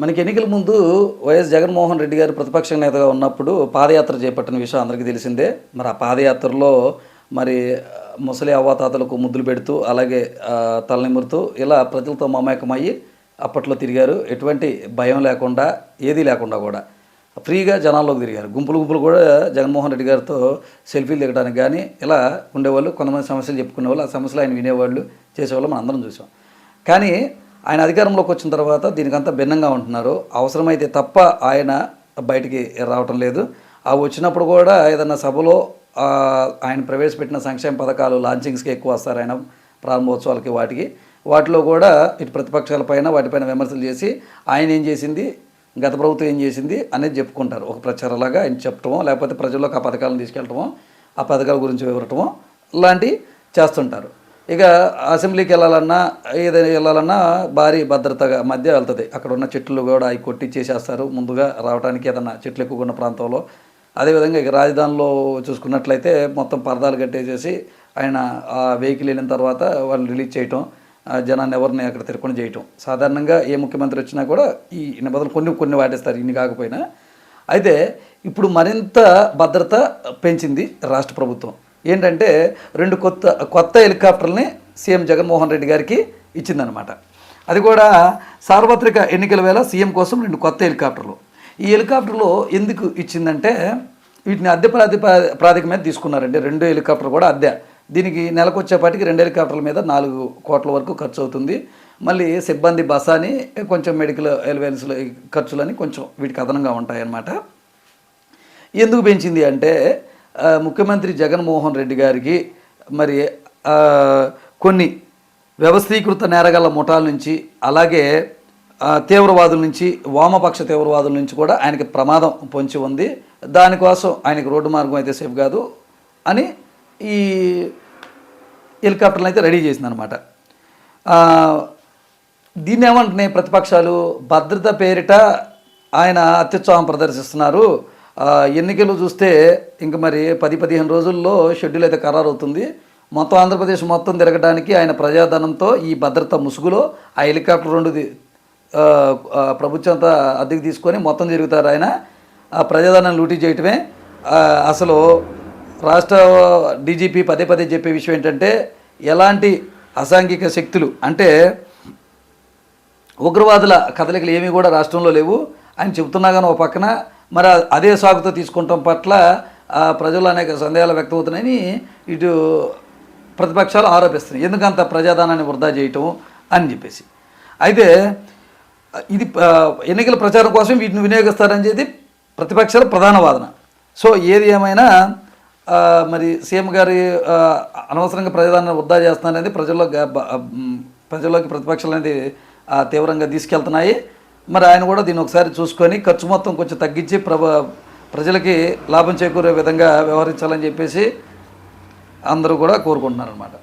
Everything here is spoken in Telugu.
మనకి ఎన్నికల ముందు వైఎస్ జగన్మోహన్ రెడ్డి గారు ప్రతిపక్ష నేతగా ఉన్నప్పుడు పాదయాత్ర చేపట్టిన విషయం అందరికీ తెలిసిందే. మరి ఆ పాదయాత్రలో మరి ముసలి అవ్వాతాతలకు ముద్దులు పెడుతూ అలాగే తలనిమురుతూ ఇలా ప్రజలతో మమేకమయ్యి అప్పట్లో తిరిగారు. ఎటువంటి భయం లేకుండా ఏదీ లేకుండా కూడా ఫ్రీగా జనాల్లోకి తిరిగారు. గుంపులు గుంపులు కూడా జగన్మోహన్ రెడ్డి గారితో సెల్ఫీలు దిగడానికి కానీ ఇలా ఉండేవాళ్ళు. కొంతమంది సమస్యలు చెప్పుకునేవాళ్ళు. ఆ సమస్యలు ఆయన వినేవాళ్ళు చేసేవాళ్ళు. మనం అందరం చూసాం. కానీ ఆయన అధికారంలోకి వచ్చిన తర్వాత దీనికంతా భిన్నంగా ఉంటున్నారు. అవసరమైతే తప్ప ఆయన బయటికి రావటం లేదు. ఆ వచ్చినప్పుడు కూడా ఏదన్నా సభలో ఆయన ప్రవేశపెట్టిన సంక్షేమ పథకాలు లాంచింగ్స్కి ఎక్కువ వస్తారు ఆయన ప్రారంభోత్సవాలకి వాటికి. వాటిలో కూడా ఇటు ప్రతిపక్షాల పైన వాటిపైన విమర్శలు చేసి ఆయన ఏం చేసింది? గత ప్రభుత్వం ఏం చేసింది? అనేది చెప్పుకుంటారు. ఒక ప్రచారంలాగా ఆయన చెప్పటమో లేకపోతే ప్రజల్లోకి ఆ పథకాలను తీసుకెళ్ళటమో ఆ పథకాల గురించి వివరటమో లాంటివి చేస్తుంటారు. ఇక అసెంబ్లీకి వెళ్ళాలన్నా ఏదైనా వెళ్ళాలన్నా భారీ భద్రతగా మధ్య వెళ్తుంది. అక్కడ ఉన్న చెట్లు కూడా అవి కొట్టి చేసేస్తారు. ముందుగా రావడానికి ఏదన్నా చెట్లు ఎక్కువగా ఉన్న ప్రాంతంలో. అదేవిధంగా ఇక రాజధానిలో చూసుకున్నట్లయితే మొత్తం పరదాలు కట్టేసేసి ఆయన ఆ వెహికల్ వెళ్ళిన తర్వాత వాళ్ళు రిలీజ్ చేయటం జనాన్ని ఎవరిని అక్కడ తిరగకుండా చేయటం. సాధారణంగా ఏ ముఖ్యమంత్రి వచ్చినా కూడా ఈ నిబంధనలు కొన్ని కొన్ని వాటేస్తారు. ఇన్ని కాకపోయినా. అయితే ఇప్పుడు మరింత భద్రత పెంచింది రాష్ట్ర ప్రభుత్వం. ఏంటంటే రెండు కొత్త కొత్త హెలికాప్టర్లని సీఎం జగన్మోహన్ రెడ్డి గారికి ఇచ్చిందనమాట అది కూడా సార్వత్రిక ఎన్నికల వేళ సీఎం కోసం రెండు కొత్త హెలికాప్టర్లు. ఈ హెలికాప్టర్లు ఎందుకు ఇచ్చిందంటే వీటిని అద్దె ప్రాతిపా ప్రాతిక మీద తీసుకున్నారండి. రెండు హెలికాప్టర్ కూడా అద్దె. దీనికి నెలకు వచ్చేపాటికి రెండు హెలికాప్టర్ల మీద నాలుగు కోట్ల వరకు ఖర్చు అవుతుంది. మళ్ళీ సిబ్బంది బస అని కొంచెం మెడికల్ ఎలివెన్స్ ఖర్చులని కొంచెం వీటికి అదనంగా ఉంటాయన్నమాట. ఎందుకు పెంచింది అంటే ముఖ్యమంత్రి జగన్మోహన్ రెడ్డి గారికి మరి కొన్ని వ్యవస్థీకృత నేరగల ముఠాల నుంచి అలాగే తీవ్రవాదుల నుంచి వామపక్ష తీవ్రవాదుల నుంచి కూడా ఆయనకి ప్రమాదం పొంచి ఉంది. దానికోసం ఆయనకి రోడ్డు మార్గం అయితే సేఫ్ కాదు అని ఈ హెలికాప్టర్లు అయితే రెడీ చేసిందనమాట దీన్ని ఏమంటున్నాయి ప్రతిపక్షాలు? భద్రత పేరిట ఆయన అత్యుత్సాహం ప్రదర్శిస్తున్నారు. ఎన్నికలు చూస్తే ఇంక మరి పది పదిహేను రోజుల్లో షెడ్యూల్ అయితే ఖరారవుతుంది. మొత్తం ఆంధ్రప్రదేశ్ మొత్తం తిరగడానికి ఆయన ప్రజాధనంతో ఈ భద్రత ముసుగులో ఆ హెలికాప్టర్ రెండు ప్రభుత్వంతో అద్దెకు తీసుకొని మొత్తం తిరుగుతారు ఆయన. ఆ ప్రజాధనం లూటీ చేయటమే. అసలు రాష్ట్ర డీజీపీ పదే పదే చెప్పే విషయం ఏంటంటే ఎలాంటి అసాంఘిక శక్తులు అంటే ఉగ్రవాదుల కదలికలు ఏమీ కూడా రాష్ట్రంలో లేవు. ఆయన చెబుతున్నా కానీ ఒక పక్కన మరి అదే సాగుతో తీసుకుంటాం పట్ల ప్రజల్లో ప్రజలు అనేక సందేహాలు వ్యక్తమవుతున్నాయని ఇటు ప్రతిపక్షాలు ఆరోపిస్తున్నాయి. ఎందుకంత ప్రజాదానాన్ని వృధా చేయటం అని చెప్పేసి. అయితే ఇది ఎన్నికల ప్రచారం కోసం వీటిని వినియోగిస్తారని చెప్పి ప్రతిపక్షాల ప్రధాన వాదన. సో ఏది ఏమైనా మరి సీఎం గారి అనవసరంగా ప్రజాదాన్ని వృధా చేస్తున్నారనేది ప్రజల్లో ప్రజల్లోకి ప్రతిపక్షాలు అనేది తీవ్రంగా తీసుకెళ్తున్నాయి. మరి ఆయన కూడా దీన్ని ఒకసారి చూసుకొని ఖర్చు మొత్తం కొంచెం తగ్గించి ప్రభ ప్రజలకి లాభం చేకూరే విధంగా వ్యవహరించాలని చెప్పేసి అందరూ కూడా కోరుకుంటున్నారు అన్నమాట